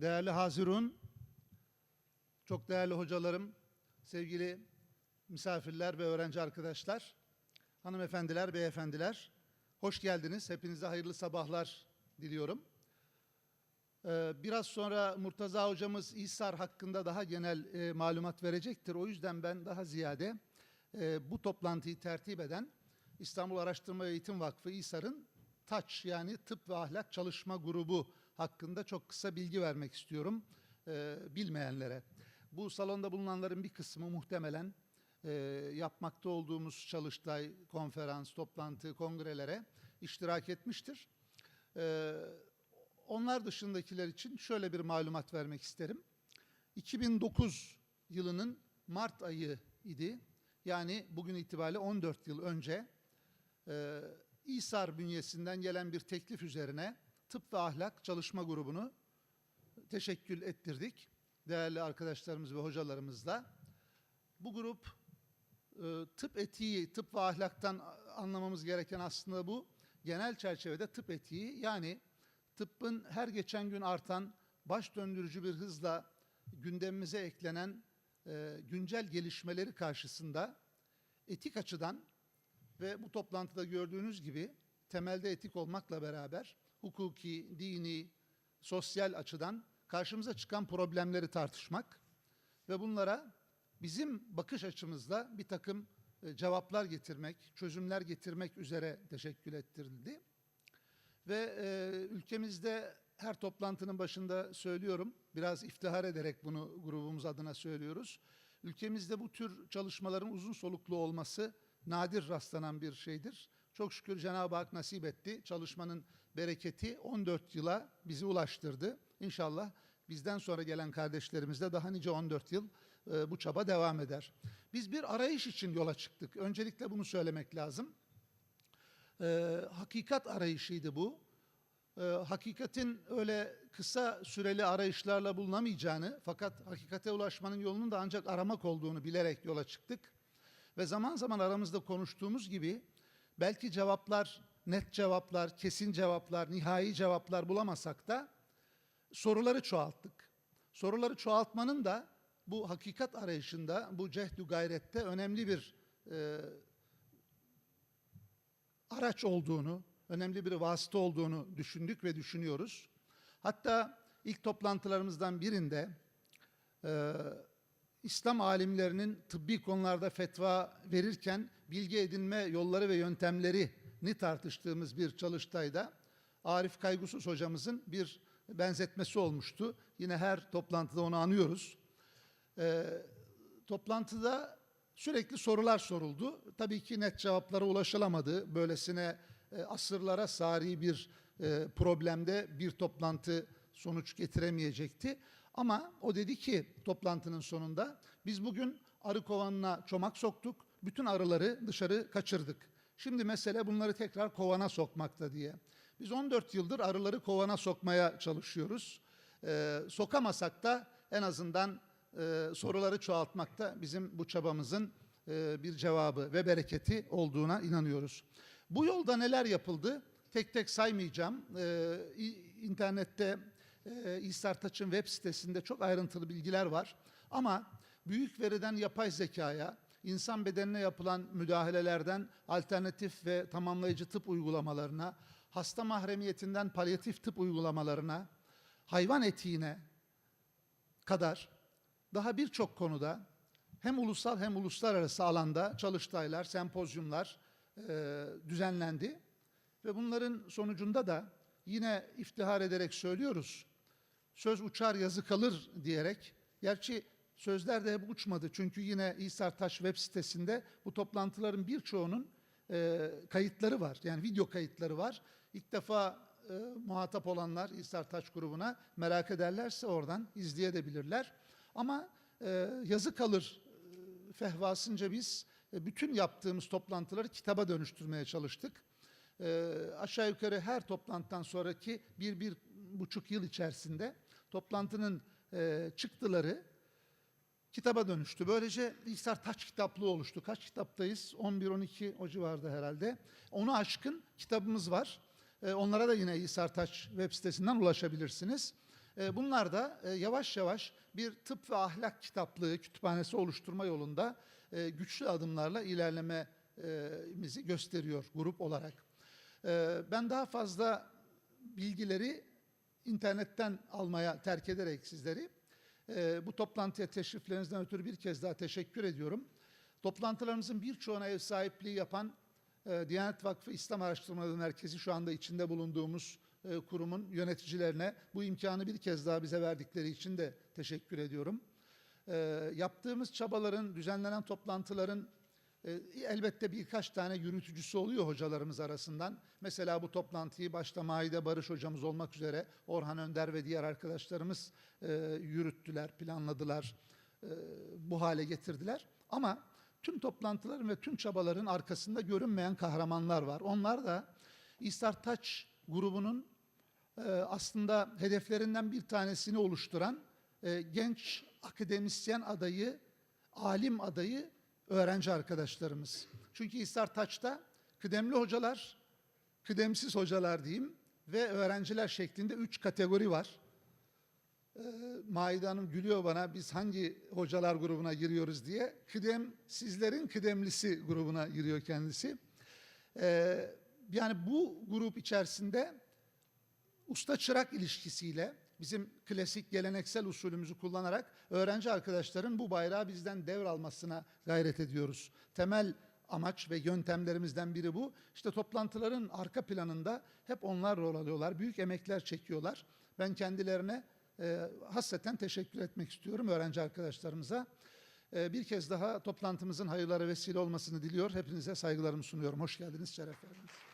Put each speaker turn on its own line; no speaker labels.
Değerli Hazirun, çok değerli hocalarım, sevgili misafirler ve öğrenci arkadaşlar, hanımefendiler, beyefendiler, hoş geldiniz. Hepinize hayırlı sabahlar diliyorum. Ee, Biraz sonra Murtaza hocamız İsar hakkında daha genel e, malumat verecektir. O yüzden ben daha ziyade e, bu toplantıyı tertip eden İstanbul Araştırma ve Eğitim Vakfı İSAR'ın TAÇ yani Tıp ve Ahlak Çalışma Grubu hakkında çok kısa bilgi vermek istiyorum e, bilmeyenlere. Bu salonda bulunanların bir kısmı muhtemelen e, yapmakta olduğumuz çalıştay, konferans, toplantı, kongrelere iştirak etmiştir. E, onlar dışındakiler için şöyle bir malumat vermek isterim. 2009 yılının Mart ayı idi. Yani bugün itibariyle 14 yıl önce e, İSAR bünyesinden gelen bir teklif üzerine Tıp ve Ahlak Çalışma Grubu'nu teşekkül ettirdik. Değerli arkadaşlarımız ve hocalarımızla. Bu grup e, tıp etiği, tıp ve ahlaktan anlamamız gereken aslında bu. Genel çerçevede tıp etiği yani tıbbın her geçen gün artan, baş döndürücü bir hızla gündemimize eklenen e, güncel gelişmeleri karşısında etik açıdan ve bu toplantıda gördüğünüz gibi temelde etik olmakla beraber hukuki, dini, sosyal açıdan karşımıza çıkan problemleri tartışmak ve bunlara bizim bakış açımızda bir takım e, cevaplar getirmek, çözümler getirmek üzere teşekkül ettirildi. Ve e, ülkemizde her toplantının başında söylüyorum, biraz iftihar ederek bunu grubumuz adına söylüyoruz. Ülkemizde bu tür çalışmaların uzun soluklu olması nadir rastlanan bir şeydir. Çok şükür Cenab-ı Hak nasip etti. Çalışmanın bereketi 14 yıla bizi ulaştırdı. İnşallah bizden sonra gelen kardeşlerimiz de daha nice 14 yıl e, bu çaba devam eder. Biz bir arayış için yola çıktık. Öncelikle bunu söylemek lazım. E, hakikat arayışıydı bu. E, hakikatin öyle kısa süreli arayışlarla bulunamayacağını fakat hakikate ulaşmanın yolunun da ancak aramak olduğunu bilerek yola çıktık. Ve zaman zaman aramızda konuştuğumuz gibi belki cevaplar, net cevaplar, kesin cevaplar, nihai cevaplar bulamasak da soruları çoğalttık. Soruları çoğaltmanın da bu hakikat arayışında, bu cehdü gayrette önemli bir e, araç olduğunu, önemli bir vasıta olduğunu düşündük ve düşünüyoruz. Hatta ilk toplantılarımızdan birinde e, İslam alimlerinin tıbbi konularda fetva verirken bilgi edinme yolları ve yöntemlerini tartıştığımız bir çalıştayda Arif Kaygusuz hocamızın bir benzetmesi olmuştu. Yine her toplantıda onu anıyoruz. Ee, toplantıda sürekli sorular soruldu. Tabii ki net cevaplara ulaşılamadı. Böylesine e, asırlara sari bir e, problemde bir toplantı sonuç getiremeyecekti. Ama o dedi ki toplantının sonunda biz bugün arı kovanına çomak soktuk. Bütün arıları dışarı kaçırdık. Şimdi mesele bunları tekrar kovana sokmakta diye. Biz 14 yıldır arıları kovana sokmaya çalışıyoruz. Ee, sokamasak da en azından e, soruları çoğaltmakta bizim bu çabamızın e, bir cevabı ve bereketi olduğuna inanıyoruz. Bu yolda neler yapıldı? Tek tek saymayacağım. Ee, internette e, İhsar Taç'ın web sitesinde çok ayrıntılı bilgiler var. Ama büyük veriden yapay zekaya, insan bedenine yapılan müdahalelerden alternatif ve tamamlayıcı tıp uygulamalarına, hasta mahremiyetinden palyatif tıp uygulamalarına, hayvan etiğine kadar daha birçok konuda hem ulusal hem uluslararası alanda çalıştaylar, sempozyumlar e, düzenlendi. Ve bunların sonucunda da yine iftihar ederek söylüyoruz. Söz uçar yazı kalır diyerek. Gerçi sözler de hep uçmadı. Çünkü yine İsar Taş web sitesinde bu toplantıların birçoğunun e, kayıtları var. Yani video kayıtları var. İlk defa e, muhatap olanlar İsar Taş grubuna merak ederlerse oradan izleyebilirler. Ama e, yazı kalır e, fehvasınca biz e, bütün yaptığımız toplantıları kitaba dönüştürmeye çalıştık. E, aşağı yukarı her toplantıdan sonraki bir, bir buçuk yıl içerisinde toplantının e, çıktıları kitaba dönüştü. Böylece İhsar Taç kitaplığı oluştu. Kaç kitaptayız? 11-12 o civarda herhalde. Onu aşkın kitabımız var. E, onlara da yine İhsar Taç web sitesinden ulaşabilirsiniz. E, bunlar da e, yavaş yavaş bir tıp ve ahlak kitaplığı kütüphanesi oluşturma yolunda e, güçlü adımlarla ilerlememizi gösteriyor grup olarak. E, ben daha fazla bilgileri internetten almaya terk ederek sizleri e, bu toplantıya teşriflerinizden ötürü bir kez daha teşekkür ediyorum. Toplantılarımızın birçoğuna ev sahipliği yapan e, Diyanet Vakfı İslam Araştırmaları Merkezi şu anda içinde bulunduğumuz e, kurumun yöneticilerine bu imkanı bir kez daha bize verdikleri için de teşekkür ediyorum. E, yaptığımız çabaların, düzenlenen toplantıların elbette birkaç tane yürütücüsü oluyor hocalarımız arasından. Mesela bu toplantıyı başta Maide Barış hocamız olmak üzere Orhan Önder ve diğer arkadaşlarımız e, yürüttüler, planladılar, e, bu hale getirdiler. Ama tüm toplantıların ve tüm çabaların arkasında görünmeyen kahramanlar var. Onlar da İstar Taç grubunun e, aslında hedeflerinden bir tanesini oluşturan e, genç akademisyen adayı, alim adayı öğrenci arkadaşlarımız. Çünkü İstar Taç'ta kıdemli hocalar, kıdemsiz hocalar diyeyim ve öğrenciler şeklinde üç kategori var. Ee, Maide Hanım gülüyor bana biz hangi hocalar grubuna giriyoruz diye. Kıdem sizlerin kıdemlisi grubuna giriyor kendisi. Ee, yani bu grup içerisinde usta çırak ilişkisiyle bizim klasik geleneksel usulümüzü kullanarak öğrenci arkadaşların bu bayrağı bizden devralmasına gayret ediyoruz. Temel amaç ve yöntemlerimizden biri bu. İşte toplantıların arka planında hep onlar rol alıyorlar. Büyük emekler çekiyorlar. Ben kendilerine e, hasreten teşekkür etmek istiyorum öğrenci arkadaşlarımıza. E, bir kez daha toplantımızın hayırlara vesile olmasını diliyor. Hepinize saygılarımı sunuyorum. Hoş geldiniz, şeref verdiniz.